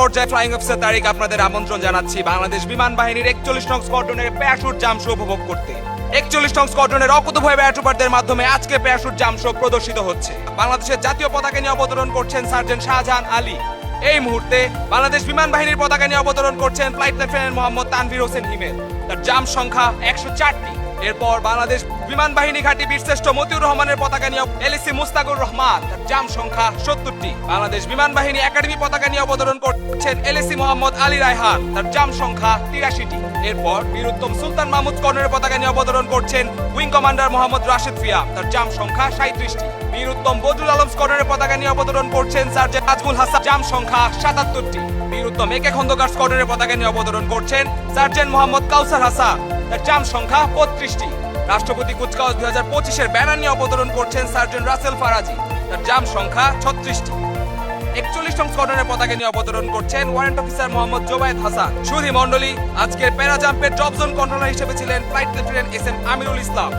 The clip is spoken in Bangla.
পর্যায়ে ফ্লাইং অফিসার তারিখ আপনাদের আমন্ত্রণ জানাচ্ছি। বাংলাদেশ বিমান বাহিনীর একচল্লিশ নং স্কোয়াড্রনের প্যারাশুট জাম শো উপভোগ করতে। একচল্লিশ নং স্কোয়াড্রনের অকুতভয় প্যারাট্রুপারদের মাধ্যমে আজকে প্যারাশুট জাম শো প্রদর্শিত হচ্ছে। বাংলাদেশের জাতীয় পতাকা নিয়ে অবতরণ করছেন সার্জেন্ট শাহজাহান আলী। এই মুহূর্তে বাংলাদেশ বিমান বাহিনীর পতাকা নিয়ে অবতরণ করছেন ফ্লাইট লেফটেন্যান্ট মোহাম্মদ তানভীর হোসেন হিমেল। তার জাম সংখ্যা একশো চারটি। এরপর বাংলাদেশ বিমান বাহিনী ঘাঁটি বীরশ্রেষ্ঠ মতিউর রহমানের পতাকা নিয়ে এলএসি মুস্তাকুর রহমান। তার জাম সংখ্যা সত্তরটি। বাংলাদেশ বিমান বাহিনী একাডেমি পতাকা নিয়ে অবতরণ করছেন এলএসি মোহাম্মদ আলী রায়হান। তার জাম সংখ্যা তিরাশিটি। এরপর বীরুত্তম সুলতান মাহমুদ কর্নেলের পতাকা নিয়ে অবতরণ করছেন উইং কমান্ডার মোহাম্মদ রাশিদ ফিয়াম তার জাম সংখ্যা সাঁত্রিশটি বীরুত্তম বদরুল আলম স্কোয়াড্রনের পতাকা নিয়ে অবতরণ করছেন সার্জেন্ট আজমুল হাসান। জাম সংখ্যা সাতাত্তরটি। বীরুত্তম একে খন্দকার স্কোয়াড্রনের পতাকা নিয়ে অবতরণ করছেন সার্জেন্ট মোহাম্মদ কাউসার হাসান। তার চাম সংখ্যা বত্রিশটি। রাষ্ট্রপতি কুচকাওয়াজ দুই হাজার পঁচিশের ব্যানার নিয়ে অবতরণ করছেন সার্জন রাসেল ফারাজি। তার জাম সংখ্যা ছত্রিশটি। একচল্লিশ নং স্কোয়াড্রনের পতাকা নিয়ে অবতরণ করছেন ওয়ারেন্ট অফিসার মোহাম্মদ জোবায়েদ হাসান। সুধি মন্ডলী আজকের প্যারাজাম্পের জব জোন কন্ট্রোলার হিসেবে ছিলেন flight lieutenant S M Amirul ইসলাম।